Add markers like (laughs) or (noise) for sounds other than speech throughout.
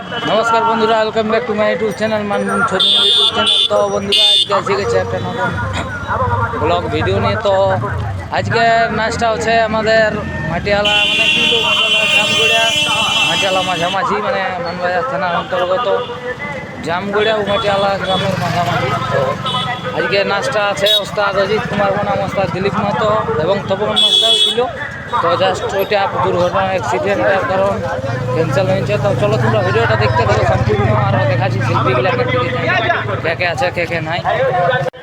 নমস্কার বন্ধুরা welcome back to my YouTube channel মানমুন ছবি ইউটিউব চ্যানেল তো বন্ধুরা, আজকে এসে গেছে একটা নতুন ব্লগ ভিডিও নিয়ে। তো আজকে নাচটা হচ্ছে আমাদের মাটিয়ালা মানে জামগুড়িয়া, মাটিয়ালা মাঝামাঝি মানে মানবাজার থানার অন্তর্গত জামগুড়িয়া ও মাটিয়ালা গ্রামের মাঝামাঝি। তো আজকে নাচটা আছে ওস্তাদ অজিত কুমার বনাম, ওস্তাদ দিলীপ মাতো এবং তপন মাস্টারও ছিল। তো জাস্ট ওইটা দুর্ঘটনা অ্যাক্সিডেন্টের কারণ ক্যান্সেল হয়েছে। তো চলো তোমরা ভিডিওটা দেখতে থাকো, সম্পূর্ণ আরও দেখাচ্ছি শিল্পীগুলাকে কে কে আছে, কে কে নাই।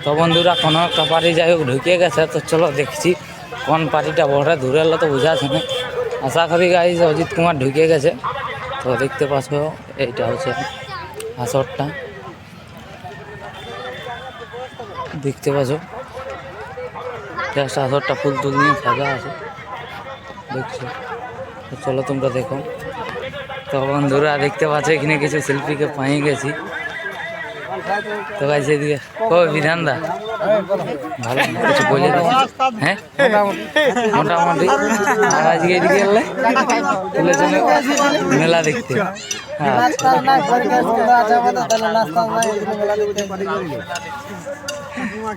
তো বন্ধুরা, কোনো একটা পার্টি যাই হোক, ঢুকে গেছে। তো চলো দেখছি কোন পার্টিটা বড়, দূরে এলো তো বোঝাচ্ছে না। আশা করি গাই অজিত কুমার ঢুকে গেছে। তো দেখতে পাচ্ছ, এইটা হচ্ছে আসরটা। দেখতে পাচ্ছ। আসরটা ফুল তুল নিয়ে সাজা আছে। দেখছ। চলো তোমরা দেখো। তো বন্ধুরা দেখতে পাচ্ছ, এখানে কিছু শিল্পীকে পাই গেছি। তো ভাই সেদিকে, ও বিধান দা ভালো, কিছু বলে হ্যাঁ? মোটামুটি। আজকে এদিকে এলে মেলা দেখতে। আচ্ছা।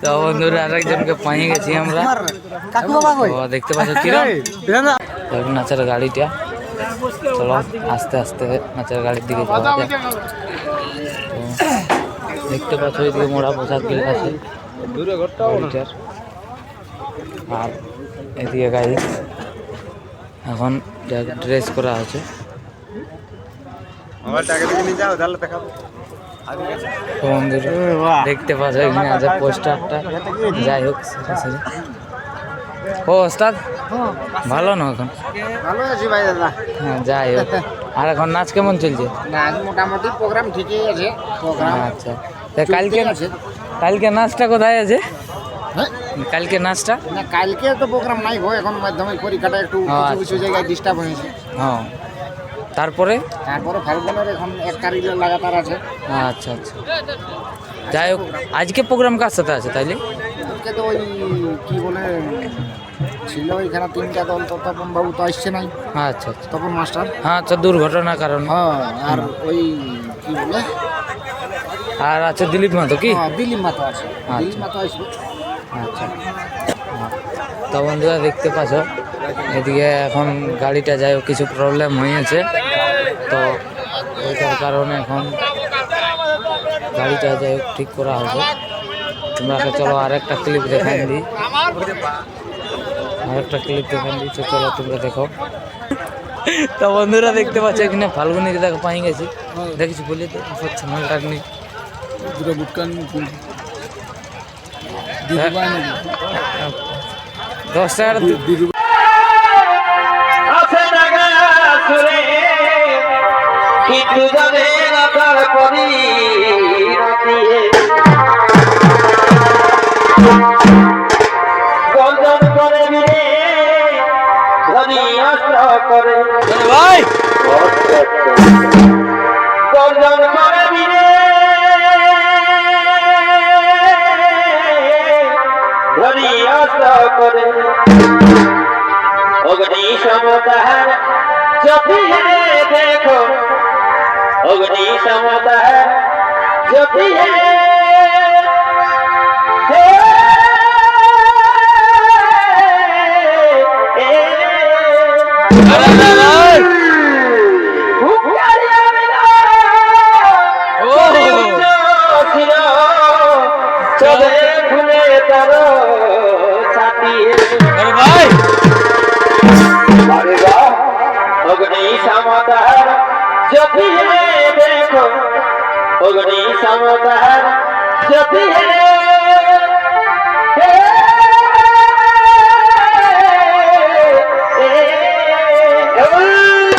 তো বন্ধুরা আরেকজনকে পাই গেছি আমরা। দেখতে পাচ্ছ কিরম? নাচের গাড়িটা। চলো আস্তে আস্তে নাচের গাড়ির দিকে যাওয়া যাক। দেখতে পাচ্ছ এদিকে মোড়া পোশাক গিয়ে আছে। আর এদিকে গাড়ি। এখন ড্রেস করা আছে। তো বন্ধুরা দেখতে পাচ্ছ এখানে আছে পোস্টারটা। যাই হোক ও ওস্তাদ ভালো না এখন? ভালো আছি ভাই দাদা। হ্যাঁ যাই হোক। আর এখন নাচ কেমন চলছে? নাচ মোটামুটি প্রোগ্রাম ঠিকই আছে প্রোগ্রাম আচ্ছা। তা কালকে কালকে নাচটা কোথায় আছে? হ্যাঁ? কালকে নাচটা? না কালকে তো প্রোগ্রাম নাই হয় এখন মাধ্যমিক পরীক্ষাটা একটু কিছু আচ্ছা। কিছু জায়গায় ডিস্টার্ব হয়েছে। হ্যাঁ তারপরে? তারপরে ফাল্গুনের এখন এক তারিখে লাগাতার আছে। আচ্ছা আচ্ছা। যাই হোক আজকে প্রোগ্রাম কার সাথে আছে তাইলে? আজকে তো ওই কি বলে ছিল তিনটা দল তো তপন বাবু তো আসছে নাই। আচ্ছা আচ্ছা। তপন মাস্টার। হ্যাঁ আচ্ছা দুর্ঘটনার কারণ। হ্যাঁ আর ওই কি বলে? আর আছে দিলীপ মাতো কি? হ্যাঁ, দিলীপ মাতো আছে। দিলীপ মাতো আসবে। আচ্ছা। হ্যাঁ। তো বন্ধুরা দেখতে পাচ্ছ এদিকে এখন গাড়িটা যাই হোক কিছু প্রবলেম হয়েছে। তো ওইটার কারণে এখন গাড়িটা যাই হোক ঠিক করা হবে তোমরা চলো আরেকটা ক্লিপ দেখান দিই। আরেকটা ক্লিপ দেখান দিই তো চলো তোমরা দেখো। তো বন্ধুরা দেখতে পাচ্ছ এখানে ফাল্গুনি দেখো পাই গেছি। দেখেছি বলি তো দুটো দশ টাকার কিন্তু জানে না তার পরি গঞ্জন করে মিলে ধনী অস্ত্র করে। ভাই। গঞ্জন করে মিলে ধনী অস্ত্র করে। অগ্নি সমতার জপিয়ে দেখো অগ্নি সমতার জপিয়ে অগ্নি সমদার জ্যোতি Oh!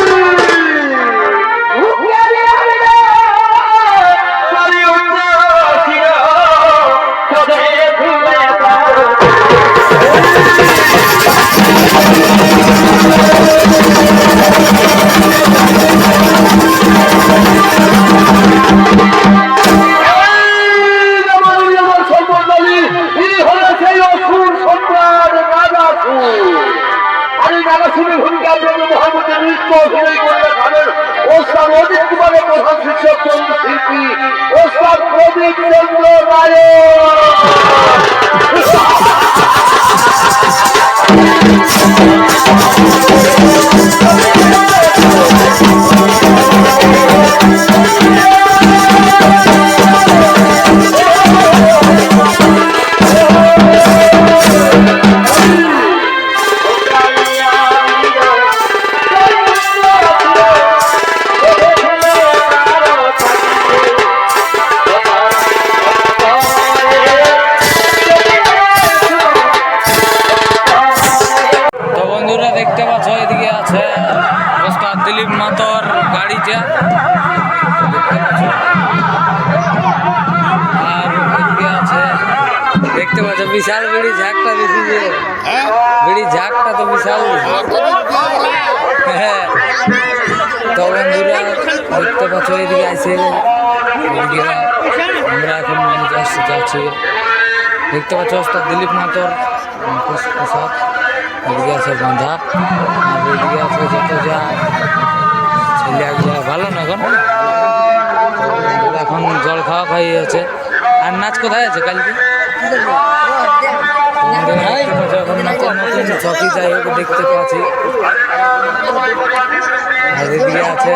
চন্দ্র তো বন্ধুরা দেখতে পাচ্ছ এদিকে আছে আমরা এখন যাচ্ছি যাচ্ছি দেখতে পাচ্ছ ওস্তাদ দিলীপ মাতর প্রসাদ এদিকে আছে এদিকে আছে যত যা ছেলেগুলো ভালো না এখন এখন জল খাওয়া খাই আছে আর নাচ কোথায় আছে কালকে এখন নতুন নতুন দেখতে পাচ্ছি আর এদিকে আছে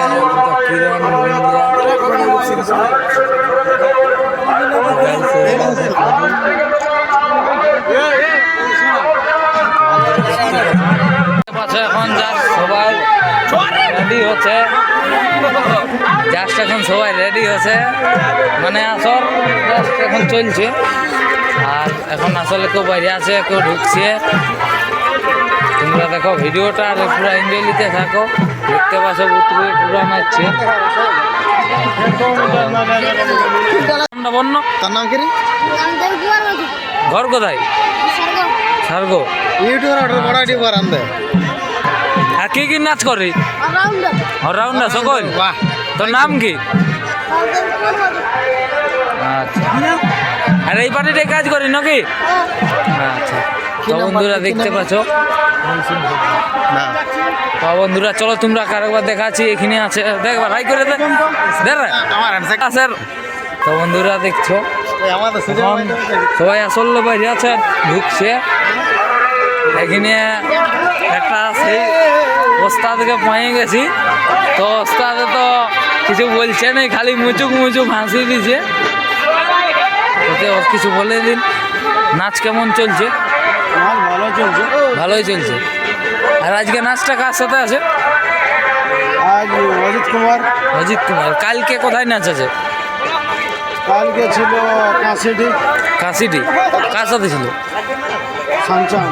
এখন যার সবাই রেডি হচ্ছে জাস্ট এখন সবাই রেডি হচ্ছে মানে আসর এখন চলছে আর এখন আসলে কেউ বাইরে আছে কেউ ঢুকছে। তোমরা দেখো ভিডিওটা পুরো এনজয় নিতে থাকো। দেখতে পাচ্ছ বুতুরে পুরো নাচছে। বন্য তার নাম কি ঘর কোথায়? সার্গো। ইউটিউবার বড় ইউটিউবার আনবে। আর কি কি নাচ করে? অলরাউন্ডার সকল? বাহ। তোর নাম কি? আচ্ছা। আর এই পার্টিটাই কাজ করি নাকি? আচ্ছা তো বন্ধুরা দেখতে পাচ্ছ? তো বন্ধুরা চলো তোমরা কারোবার দেখাচ্ছি এখানে আছে। দেখবা রাই করে দে। দেখ স্যার। তো বন্ধুরা দেখছ? সবাই আসল বাইরে আছে ঢুকছে। এখানে একটা সেই ওস্তাদকে পেয়ে গেছি। তো ওস্তাদে তো কিছু বলছে না খালি মুচুক মুচুক হাসি দিছে। ওকে ওর কিছু বলে দিন। নাচ কেমন চলছে? ভালো চলছে। ভালোই চলছে। আর আজকে নাচটা কার সাথে আছে? আজ অজিত কুমার। অজিত কুমার। কালকে কোথায় নাচ আছে? কালকে ছিল কাশিটি কাশিটি কার সাথে ছিল? সঞ্চান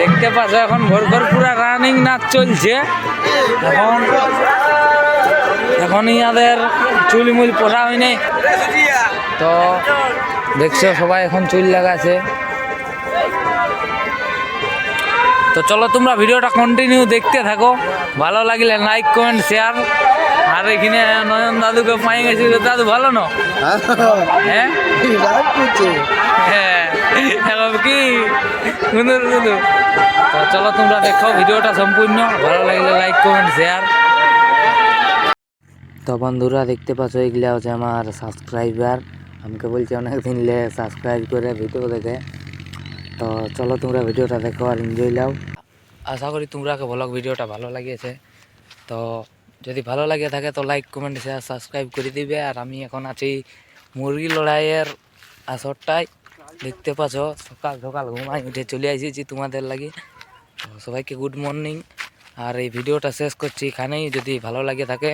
দেখতে পাচ্ছ এখন ভোর ভোর পুরা রানিং নাচ চলছে। এখন ইয়াদের চুল মুল পড়া হয়নি। তো দেখছ সবাই এখন চুল লাগাছে তো চলো তোমরা ভিডিওটা কন্টিনিউ দেখতে থাকো। ভালো লাগলে লাইক কমেন্ট শেয়ার আর এখানে নয়ন দাদুকে পাই গেছি দাদু ভালো না? (laughs) হ্যাঁ? হ্যাঁ। এখন কি? সুন্দর সুন্দর। তো চলো তোমরা দেখো ভিডিওটা সম্পূর্ণ। ভালো লাগলে লাইক কমেন্ট শেয়ার তো বন্ধুরা দেখতে পাচ্ছ, এগুলা হচ্ছে আমার সাবস্ক্রাইবার আমাকে বলছে অনেক দিন লে সাবস্ক্রাইব করে ভিডিও দেখে। তো চলো তোমরা ভিডিওটা দেখো আর এনজয় লাও আশা করি তোমরা ব্লগ ভিডিওটা ভালো লাগিয়েছে। তো যদি ভালো লাগে থাকে তো লাইক কমেন্ট শেয়ার সাবস্ক্রাইব করে দিবে। আর আমি এখন আছি মুরগি লড়াইয়ের আসরটাই দেখতে পাচ্ছ, সকাল সকাল ঘুমাই উঠে চলে এসেছি তোমাদের লাগি। সবাইকে গুড মর্নিং আর এই ভিডিওটা শেষ করছি এখানেই। যদি ভালো লাগে থাকে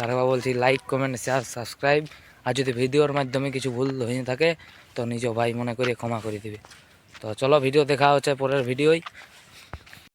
তাহলে বলছি লাইক কমেন্ট শেয়ার সাবস্ক্রাইব আর যদি ভিডিওর মাধ্যমে কিছু ভুল হয়ে থাকে, তো নিজ ভাই মনে করে ক্ষমা করে দিবে। তো চলো ভিডিও দেখা হচ্ছে পরের ভিডিওই